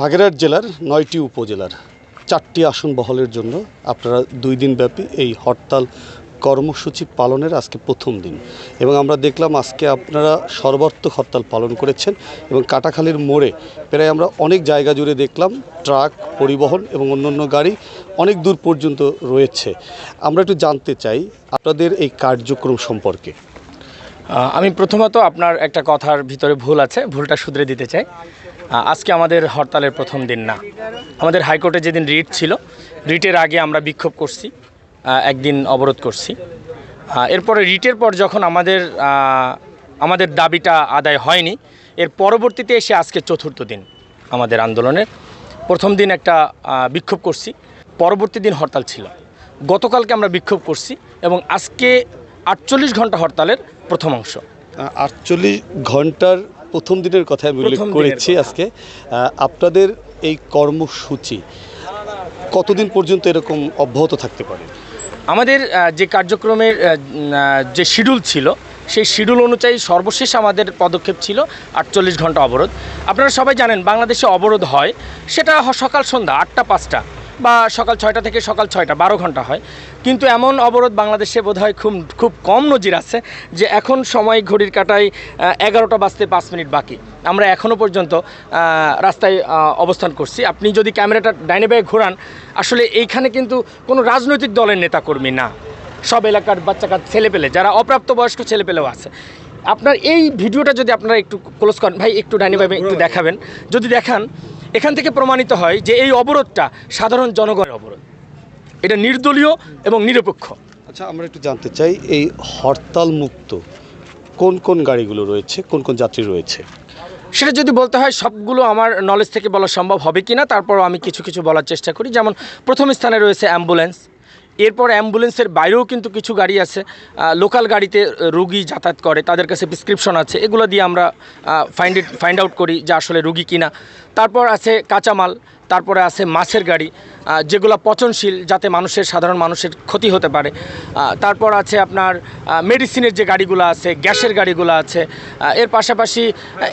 বাগেরহাট জেলার নয়টি উপজেলার চারটি আসন বহলের জন্য আপনারা দুই দিন ব্যাপী এই হরতাল কর্মসূচি পালনের আজকে প্রথম দিন। এবং আমরা দেখলাম আজকে আপনারা সর্বাত্মক হরতাল পালন করেছেন এবং কাটাখালীর মোড়ে প্রায় আমরা অনেক জায়গা জুড়ে দেখলাম, ট্রাক, পরিবহন এবং অন্যান্য গাড়ি অনেক দূর পর্যন্ত রয়েছে। আমরা একটু জানতে চাই আপনাদের এই কার্যক্রম সম্পর্কে। আমি প্রথমত আপনার একটা কথার ভিতরে ভুল আছে, ভুলটা শুধরে দিতে চাই। আজকে আমাদের হরতালের প্রথম দিন না। আমাদের হাইকোর্টে যেদিন রিট ছিল, রিটের আগে আমরা বিক্ষোভ করছি একদিন অবরোধ করছি। এরপরে রিটের পর যখন আমাদের আমাদের দাবিটা আদায় হয়নি, এর পরবর্তীতে এসে আজকে চতুর্থ দিন আমাদের আন্দোলনের। প্রথম দিন একটা বিক্ষোভ করছি, পরবর্তী দিন হরতাল ছিল। গতকালকে আমরা বিক্ষোভ করছি এবং আজকে আটচল্লিশ ঘণ্টা হরতালের প্রথম অংশ। আটচল্লিশ ঘণ্টার প্রথম দিনের কথা আমি উল্লেখ করেছি আজকে। আপনাদের এই কর্মসূচি কতদিন পর্যন্ত এরকম অব্যাহত থাকতে পারে? আমাদের যে কার্যক্রমের যে শিডিউল ছিল সেই শিডিউল অনুযায়ী সর্বশেষ আমাদের পদক্ষেপ ছিল আটচল্লিশ ঘণ্টা অবরোধ। আপনারা সবাই জানেন বাংলাদেশে অবরোধ হয় সেটা সকাল সন্ধ্যা আটটা পাঁচটা। বা সকাল ছয়টা থেকে সকাল ছয়টা, বারো ঘণ্টা হয়। কিন্তু এমন অবরোধ বাংলাদেশে বোধহয় খুব খুব কম নজির আছে যে এখন সময় ঘড়ির কাটায় এগারোটা বাজতে পাঁচ মিনিট বাকি। আমরা এখনও পর্যন্ত রাস্তায় অবস্থান করছি। আপনি যদি ক্যামেরাটা ডাইনে বায়ে ঘোরান, আসলে এইখানে কিন্তু কোনো রাজনৈতিক দলের নেতাকর্মী না। সব এলাকার বাচ্চা ছেলেপেলে, যারা অপ্রাপ্তবয়স্ক ছেলেপেলেও আছে। আপনার এই ভিডিওটা যদি আপনারা একটু ক্লোজ করেন, ভাই, একটু ডাইনি ভাই একটু দেখাবেন। যদি দেখান এখান থেকে প্রমাণিত হয় যে এই অবরোধটা সাধারণ জনগণের অবরোধ। এটা নির্দলীয় এবং নিরপেক্ষ। আচ্ছা আমরা একটু জানতে চাই এই হরতাল মুক্ত কোন কোন গাড়িগুলো রয়েছে কোন কোন যাত্রী রয়েছে? সেটা যদি বলতে হয় সবগুলো আমার নলেজ থেকে বলা সম্ভব হবে কি না তারপরও আমি কিছু কিছু বলার চেষ্টা করি। যেমন প্রথম স্থানে রয়েছে অ্যাম্বুলেন্স। এরপর অ্যাম্বুলেন্সের বাইরেও কিন্তু কিছু গাড়ি আছে লোকাল গাড়িতে রুগী যাতায়াত করে, তাদের কাছে প্রিসক্রিপশন আছে, এগুলো দিয়ে আমরা ফাইন্ড ফাইন্ড আউট করি যে আসলে রুগী কিনা। তারপর আছে কাঁচামাল তারপরে আছে মাছের গাড়ি যেগুলো পচনশীল যাতে মানুষের, সাধারণ মানুষের ক্ষতি হতে পারে। তারপর আছে আপনার মেডিসিনের যে গাড়িগুলো আছে, গ্যাসের গাড়িগুলো আছে এর পাশাপাশি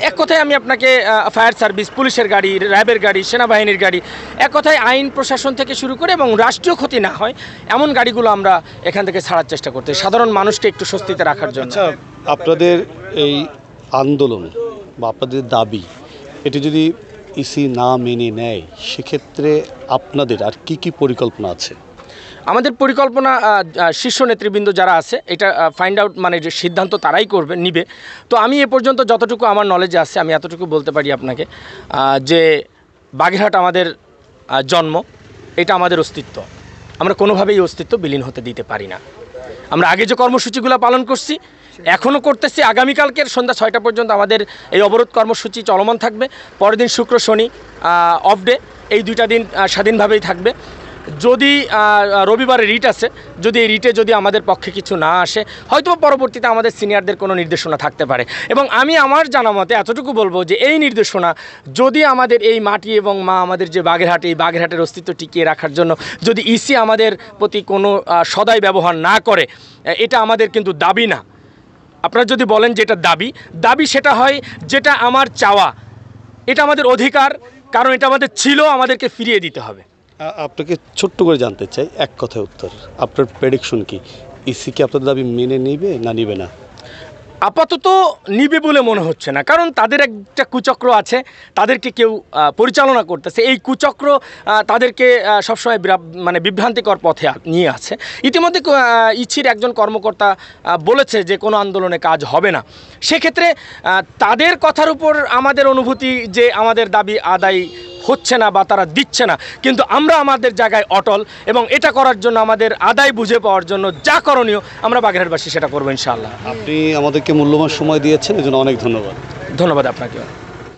এক কথায় আমি আপনাকে ফায়ার সার্ভিস পুলিশের গাড়ি, র্যাবের গাড়ি, সেনাবাহিনীর গাড়ি, এক কথায় আইন প্রশাসন থেকে শুরু করে এবং রাষ্ট্রীয় ক্ষতি না হয়, এমন গাড়িগুলো আমরা এখান থেকে ছাড়ার চেষ্টা করতে সাধারণ মানুষকে একটু স্বস্তিতে রাখার জন্য। আচ্ছা আপনাদের এই আন্দোলন বা আপনাদের দাবি, এটি যদি ইসি না মেনে নেয়, সেক্ষেত্রে আপনাদের আর কি কি পরিকল্পনা আছে? আমাদের পরিকল্পনা শীর্ষ নেতৃবৃন্দ যারা আছে, এটা ফাইন্ড আউট মানে যে সিদ্ধান্ত তারাই করবে, নিবে। তো আমি এ পর্যন্ত যতটুকু আমার নলেজে আছে, আমি এতটুকু বলতে পারি আপনাকে যে বাগেরহাট আমাদের জন্ম, এটা আমাদের অস্তিত্ব। আমরা কোনোভাবেই অস্তিত্ব বিলীন হতে দিতে পারি না। আমরা আগে যে কর্মসূচিগুলো পালন করছি এখনও করতেছি। আগামীকালকের সন্ধ্যা ছয়টা পর্যন্ত আমাদের এই অবরোধ কর্মসূচি চলমান থাকবে। পরের দিন শুক্র, শনি অফ ডে এই দুইটা দিন স্বাধীনভাবেই থাকবে। যদি রবিবারে রিট আছে, যদি এই রিটে যদি আমাদের পক্ষে কিছু না আসে হয়তো পরবর্তীতে আমাদের সিনিয়রদের কোনো নির্দেশনা থাকতে পারে। এবং আমি আমার জানা মতে এতটুকু বলব যে এই নির্দেশনা, যদি আমাদের এই মাটি এবং মা আমাদের যে বাগেরহাট, এই বাগেরহাটের অস্তিত্ব টিকিয়ে রাখার জন্য, যদি ইসি আমাদের প্রতি কোনো সদাই ব্যবহার না করে এটা আমাদের কিন্তু দাবি না। আপনারা যদি বলেন যে এটা দাবি দাবি সেটা হয় যেটা আমার চাওয়া। এটা আমাদের অধিকার, কারণ এটা আমাদের ছিল, আমাদেরকে ফিরিয়ে দিতে হবে। আপনাকে ছোট্ট করে জানতে চাই, এক কথায় উত্তর। আপনার প্রেডিকশন কি? ইসি কি আপনার দাবি মেনে নিবে না নিবে না? আপাতত নিবে বলে মনে হচ্ছে না। কারণ তাদের একটা কুচক্র আছে, তাদেরকে কেউ পরিচালনা করতেছে। এই কুচক্র তাদেরকে সবসময় মানে বিভ্রান্তিকর পথে নিয়ে আছে। ইতিমধ্যে ইচ্ছির একজন কর্মকর্তা বলেছে যে কোনো আন্দোলনে কাজ হবে না। সেক্ষেত্রে তাদের কথার উপর আমাদের অনুভূতি যে আমাদের দাবি আদায় হচ্ছে না বা তারা দিচ্ছে না। কিন্তু আমরা আমাদের জায়গায় অটল এবং এটা করার জন্য আমাদের আদায় বুঝে পাওয়ার জন্য যা করণীয় আমরা বাগেরহাটবাসী সেটা করব ইনশাআল্লাহ। আপনি আমাদেরকে মূল্যবান সময় দিয়েছেন এজন্য অনেক ধন্যবাদ। ধন্যবাদ আপনাকে